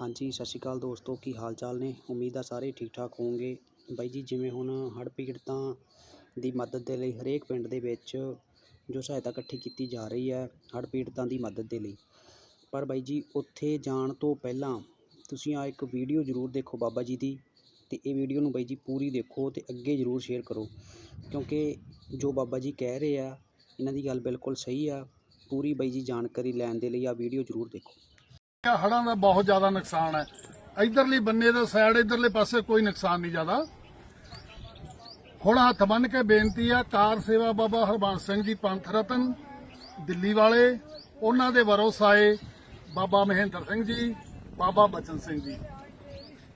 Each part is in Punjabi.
ਹਾਂਜੀ, ਸਤਿ ਸ਼੍ਰੀ ਅਕਾਲ ਦੋਸਤੋ, ਕੀ ਹਾਲ ਚਾਲ ਨੇ? ਉਮੀਦ ਆ ਸਾਰੇ ਠੀਕ ਠਾਕ ਹੋਵੋਗੇ ਬਾਈ ਜੀ, ਜਿਵੇਂ ਹੁਣ ਹੜ੍ਹ ਪੀੜਤਾਂ ਦੀ ਮਦਦ ਦੇ ਲਈ ਹਰੇਕ ਪਿੰਡ ਦੇ ਵਿੱਚ ਜੋ ਸਹਾਇਤਾ ਇਕੱਠੀ ਕੀਤੀ ਜਾ ਰਹੀ ਹੈ, ਹੜ੍ਹ ਪੀੜਤਾਂ ਦੀ ਮਦਦ ਦੇ ਲਈ। ਪਰ ਬਾਈ ਜੀ, ਉੱਥੇ ਜਾਣ ਤੋਂ ਪਹਿਲਾਂ ਤੁਸੀਂ ਆ ਇੱਕ ਵੀਡੀਓ ਜ਼ਰੂਰ ਦੇਖੋ ਬਾਬਾ ਜੀ ਦੀ ਤੇ ਇਹ ਵੀਡੀਓ ਨੂੰ ਬਾਈ ਜੀ ਪੂਰੀ ਦੇਖੋ ਤੇ ਅੱਗੇ ਜ਼ਰੂਰ ਸ਼ੇਅਰ ਕਰੋ। ਕਿਉਂਕਿ ਜੋ ਬਾਬਾ ਜੀ ਕਹਿ ਰਹੇ ਆ, ਇਹਨਾਂ ਦੀ ਗੱਲ ਬਿਲਕੁਲ ਸਹੀ ਆ। ਪੂਰੀ ਬਾਈ ਜੀ ਜਾਣਕਾਰੀ ਲੈਣ ਦੇ ਲਈ ਆ ਵੀਡੀਓ ਜ਼ਰੂਰ ਦੇਖੋ। ਹੜਾਂ ਦਾ ਬਹੁਤ ਜ਼ਿਆਦਾ ਨੁਕਸਾਨ ਹੈ। ਇਧਰਲੀ ਬੰਨੇ ਦਾ ਸਾਈਡ ਇਧਰਲੇ ਪਾਸੇ ਕੋਈ ਨੁਕਸਾਨ ਨਹੀਂ ਜ਼ਿਆਦਾ। ਹੁਣ ਹੱਥ ਬੰਨ ਕੇ ਬੇਨਤੀ ਆ, ਕਾਰ ਸੇਵਾ ਬਾਬਾ ਹਰਬੰਸ ਸਿੰਘ ਜੀ, ਪੰਥ ਰਤਨ, ਦਿੱਲੀ ਵਾਲੇ, ਉਹਨਾਂ ਦੇ ਵਰੋਸਾਏ ਬਾਬਾ ਮਹਿੰਦਰ ਸਿੰਘ ਜੀ, ਬਾਬਾ ਬਚਨ ਸਿੰਘ ਜੀ।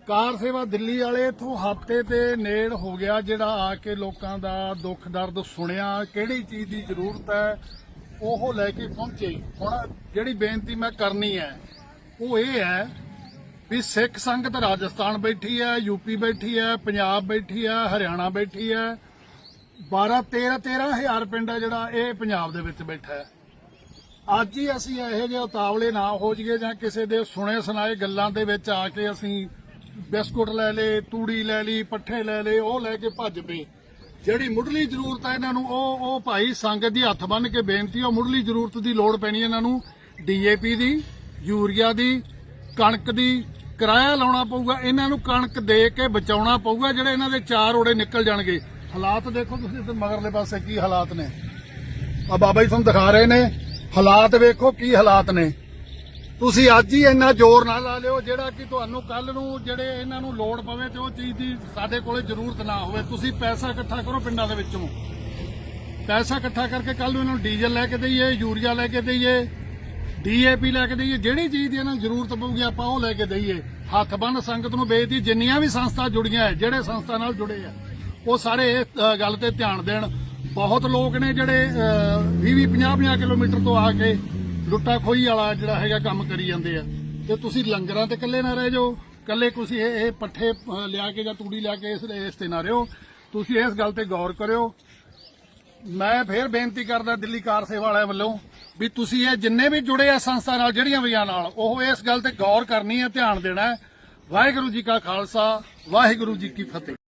ਕਾਰ ਸੇਵਾ ਦਿੱਲੀ ਵਾਲੇ ਇਥੋਂ ਹਫ਼ਤੇ ਤੇ ਨੇੜ ਹੋ ਗਿਆ, ਜਿਹੜਾ ਆ ਕੇ ਲੋਕਾਂ ਦਾ ਦੁੱਖ ਦਰਦ ਸੁਣਿਆ, ਕਿਹੜੀ ਚੀਜ਼ ਦੀ ਜ਼ਰੂਰਤ ਹੈ, ਉਹ ਲੈ ਕੇ ਪਹੁੰਚੇ। ਹੁਣ ਜਿਹੜੀ ਬੇਨਤੀ ਮੈਂ ਕਰਨੀ ਹੈ ਉਹ ਇਹ ਹੈ ਵੀ ਸਿੱਖ ਸੰਗਤ ਰਾਜਸਥਾਨ ਬੈਠੀ ਹੈ ਯੂਪੀ ਬੈਠੀ ਹੈ, ਪੰਜਾਬ ਬੈਠੀ ਹੈ, ਹਰਿਆਣਾ ਬੈਠੀ ਹੈ। 12 13 13000 ਪਿੰਡ ਹੈ ਜਿਹੜਾ ਇਹ ਪੰਜਾਬ ਦੇ ਵਿੱਚ ਬੈਠਾ ਹੈ। ਅੱਜ ਹੀ ਅਸੀਂ ਇਹੋ ਜਿਹੇ ਉਤਾਵਲੇ ਨਾ ਹੋ ਜਾਈਏ ਜਾਂ ਕਿਸੇ ਦੇ ਸੁਣੇ ਸੁਣਾਏ ਗੱਲਾਂ ਦੇ ਵਿੱਚ ਆ ਕੇ ਅਸੀਂ ਬਿਸਕੁਟ ਲੈ ਲੇ ਤੂੜੀ ਲੈ ਲਈ, ਪੱਠੇ ਲੈ ਲੇ ਉਹ ਲੈ ਕੇ ਭੱਜ ਪਏ। ਜਿਹੜੀ ਮੁੱਢਲੀ ਜ਼ਰੂਰਤ ਹੈ ਇਹਨਾਂ ਨੂੰ, ਉਹ ਉਹ ਭਾਈ ਸੰਗਤ ਦੀ ਹੱਥ ਬੰਨ ਕੇ ਬੇਨਤੀ ਉਹ ਮੁੱਢਲੀ ਜ਼ਰੂਰਤ ਦੀ ਲੋੜ ਪੈਣੀ ਇਹਨਾਂ ਨੂੰ ਡੀਏਪੀ ਦੀ। ਯੂਰੀਆ ਦੀ, ਕਣਕ ਦੀ ਕਿਰਾਇਆ ਲਾਉਣਾ ਪਊਗਾ, ਇਹਨਾਂ ਨੂੰ ਕਣਕ ਦੇ ਕੇ ਬਚਾਉਣਾ ਪਊਗਾ, ਜਿਹੜੇ ਇਹਨਾਂ ਦੇ ਚਾਰ ਓੜੇ ਨਿਕਲ ਜਾਣਗੇ। ਹਾਲਾਤ ਦੇਖੋ ਤੁਸੀਂ ਤੇ ਮਗਰਲੇ ਪਾਸੇ ਕੀ ਹਾਲਾਤ ਨੇ। ਆ ਬਾਬਾ ਜੀ ਤੁਹਾਨੂੰ ਦਿਖਾ ਰਹੇ ਨੇ, ਹਾਲਾਤ ਵੇਖੋ ਕੀ ਹਾਲਾਤ ਨੇ। ਤੁਸੀਂ ਅੱਜ ਹੀ ਇੰਨਾ ਜ਼ੋਰ ਨਾ ਲਾ ਲਿਓ, ਜਿਹੜਾ ਕਿ ਤੁਹਾਨੂੰ ਕੱਲ ਨੂੰ ਜਿਹੜੇ ਇਹਨਾਂ ਨੂੰ ਲੋੜ ਪਵੇ ਤੇ ਉਹ ਚੀਜ਼ ਦੀ ਸਾਡੇ ਕੋਲੇ ਜ਼ਰੂਰਤ ਨਾ ਹੋਵੇ। ਤੁਸੀਂ ਪੈਸਾ ਇਕੱਠਾ ਕਰੋ ਪਿੰਡਾਂ ਦੇ ਵਿੱਚੋਂ। ਪੈਸਾ ਇਕੱਠਾ ਕਰਕੇ ਕੱਲ ਨੂੰ ਇਹਨਾਂ ਨੂੰ ਡੀਜ਼ਲ ਲੈ ਕੇ ਦਈਏ, ਯੂਰੀਆ ਲੈ ਕੇ ਦਈਏ। ਡੀਏਪੀ ਲੈ ਕੇ ਦਈਏ, ਜਿਹੜੀ ਚੀਜ਼ ਦੀ ਇਹਨਾਂ ਨੂੰ ਜ਼ਰੂਰਤ ਪਊਗੀ ਆਪਾਂ ਉਹ ਲੈ ਕੇ ਦਈਏ। ਹੱਥ ਬੰਨ ਸੰਗਤ ਨੂੰ ਬੇਨਤੀ, ਜਿੰਨੀਆਂ ਵੀ ਸੰਸਥਾ ਜੁੜੀਆਂ ਹੈ, ਜਿਹੜੇ ਸੰਸਥਾ ਨਾਲ ਜੁੜੇ ਆ, ਉਹ ਸਾਰੇ ਇਸ ਗੱਲ ਤੇ ਧਿਆਨ ਦੇਣ। ਬਹੁਤ ਲੋਕ ਨੇ ਜਿਹੜੇ 20 20 50 50 ਕਿਲੋਮੀਟਰ ਤੋਂ ਆ ਕੇ ਲੁੱਟਾ ਖੋਈ ਵਾਲਾ ਜਿਹੜਾ ਹੈਗਾ ਕੰਮ ਕਰੀ ਜਾਂਦੇ ਆ। ਤੇ ਤੁਸੀਂ ਲੰਗਰਾਂ ਤੇ ਇਕੱਲੇ ਨਾ ਰਹਿ ਜਾਓ, ਇਕੱਲੇ ਤੁਸੀਂ ਇਹ ਪੱਠੇ ਲਿਆ ਕੇ ਜਾਂ ਤੂੜੀ ਲਿਆ ਕੇ ਇਸ ਇਸ ਤੇ ਨਾ ਰਹੋ। ਤੁਸੀਂ ਇਸ ਗੱਲ ਤੇ ਗੌਰ ਕਰਿਓ। ਮੈਂ ਫੇਰ ਬੇਨਤੀ ਕਰਦਾ ਦਿੱਲੀ ਕਾਰ ਸੇਵਾ ਵਾਲਿਆਂ ਵੱਲੋਂ ਵੀ ਤੁਸੀਂ ਇਹ ਜਿੰਨੇ ਵੀ ਜੁੜੇ ਆ ਸੰਸਥਾ ਨਾਲ, ਜਿਹੜੀਆਂ ਵੀਆਂ ਨਾਲ, ਉਹ ਇਸ ਗੱਲ ਤੇ ਗੌਰ ਕਰਨੀ ਹੈ, ਧਿਆਨ ਦੇਣਾ ਹੈ। ਵਾਹਿਗੁਰੂ ਜੀ ਕਾ ਖਾਲਸਾ, ਵਾਹਿਗੁਰੂ ਜੀ ਕੀ ਫਤਿਹ।